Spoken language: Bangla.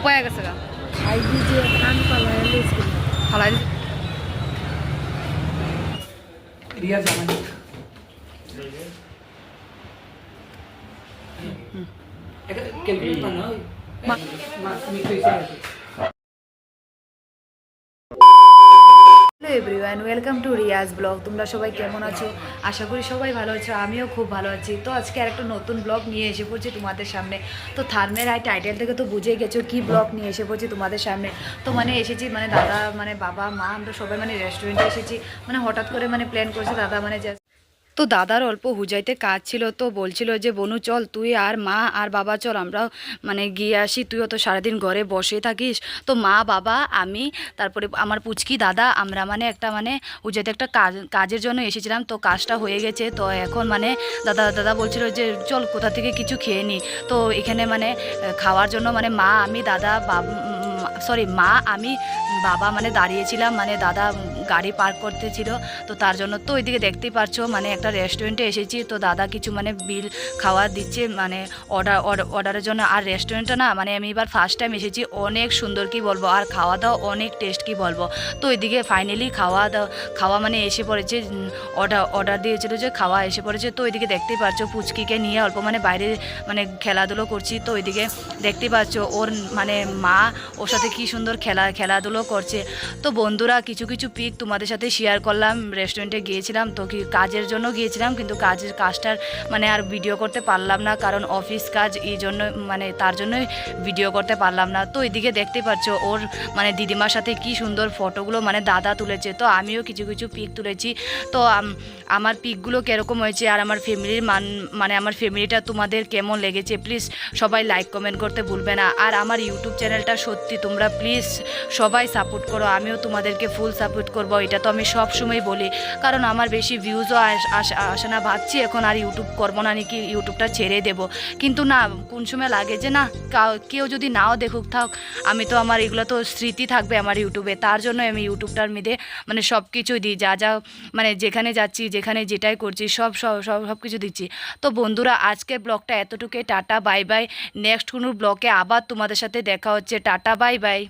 পায়া গেছে গা। ফালাই রিয়া জামাই। এটা ক্যালকুলেট বানা মা- মা তুমি তো এসে আছে hello everyone welcome to Riaz blog তোমরা সবাই কেমন আছো? আশা করি সবাই ভালো আছো, আমিও খুব ভালো আছি। তো আজকে আর একটা নতুন ব্লগ নিয়ে এসে পড়ছি তোমাদের সামনে। তো থার্মের আই টাইটেল থেকে তো বুঝে গেছো কি ব্লগ নিয়ে এসে পড়ছি তোমাদের সামনে। তো মানে এসেছি মানে দাদা মানে বাবা, মা, আমরা সবাই মানে রেস্টুরেন্টে এসেছি। মানে হঠাৎ করে মানে প্ল্যান করছে দাদা মানে তো দাদার অল্প হুজাইতে কাজ ছিল তো বলছিল যে, বনু, চল, তুই আর মা আর বাবা, চল আমরা মানে গিয়ে আসি। তুইও তো সারাদিন ঘরে বসে থাকিস। তো মা, বাবা, আমি, তারপরে আমার পুচকি দাদা, আমরা মানে একটা মানে হুজাইতে একটা কাজ, কাজের জন্য এসেছিলাম। তো কাজটা হয়ে গেছে। তো এখন মানে দাদা দাদা বলছিল যে, চল, কোথা থেকে কিছু খেয়ে নি। তো এখানে মানে খাওয়ার জন্য মানে মা, আমি, দাদা, বাবা সরি, মা, আমি, বাবা মানে দাঁড়িয়েছিলাম। মানে দাদা গাড়ি পার্ক করতেছিল তো তার জন্য তো ওইদিকে দেখতেই পারছ মানে একটা রেস্টুরেন্টে এসেছি, তো দাদা কিছু মানে বিল খাওয়া দিচ্ছে মানে অর্ডার অর্ডারের জন্য। আর রেস্টুরেন্টটা না মানে আমি এবার ফার্স্ট টাইম এসেছি, অনেক সুন্দর কি বলব, আর খাওয়া দাওয়া অনেক টেস্ট কি বলব। তো ওইদিকে ফাইনালি খাওয়া দাওয়া, খাওয়া মানে এসে পড়েছে অর্ডার অর্ডার দিয়েছিল যে খাওয়া এসে পড়েছে, তো ওইদিকে দেখতেই পাচ্ছ পুচকিকে নিয়ে অল্প মানে বাইরে মানে খেলাধুলো করছি, তো ওইদিকে দেখতে পাচ্ছ ওর মানে মা ওর সাথে কি সুন্দর খেলা, খেলাধুলো করছে। তো বন্ধুরা, কিছু কিছু পিক তোমাদের সাথে শেয়ার করলাম রেস্টুরেন্টে গিয়েছিলাম, তো কি কাজের জন্য গিয়েছিলাম, কিন্তু কাজের কাজটার মানে আর ভিডিও করতে পারলাম না, কারণ অফিস কাজ এই জন্য মানে তার জন্যই ভিডিও করতে পারলাম না। তো এদিকে দেখতে পাচ্ছ, ওর মানে দিদিমার সাথে কি সুন্দর ফটোগুলো মানে দাদা তুলেছে, তো আমিও কিছু কিছু পিক তুলেছি। তো আমার পিকগুলো কীরকম হয়েছে আর আমার ফ্যামিলির মান মানে আমার ফ্যামিলিটা তোমাদের কেমন লেগেছে প্লিজ সবাই লাইক কমেন্ট করতে ভুলবে না। আর আমার ইউটিউব চ্যানেলটা সত্যি তোমরা প্লিজ সবাই সাপোর্ট করো, আমিও তোমাদেরকে ফুল সাপোর্ট করব, এটা তো আমি সব সময় বলি। কারণ আমার বেশি ভিউজও আসে না, ভাবছি এখন আর ইউটিউব করব না, নাকি ইউটিউবটা ছেড়ে দেবো। কিন্তু না, কোন সময় লাগে যে না, কাউ- যদি নাও দেখুক, থাক, আমি তো আমার এগুলো তো স্মৃতি থাকবে আমার ইউটিউবে তার জন্য আমি ইউটিউবটার মধ্যে মানে সব কিছুই দিই, যা যা মানে যেখানে যাচ্ছি, যেখানে যেটাই করছি, সব সব সব সব কিছু দিচ্ছি। তো বন্ধুরা, আজকের ব্লগটা এতটুকুই, টাটা বাই বাই নেক্সট কোনো ব্লগে আবার তোমাদের সাথে দেখা হচ্ছে। Tata bye bye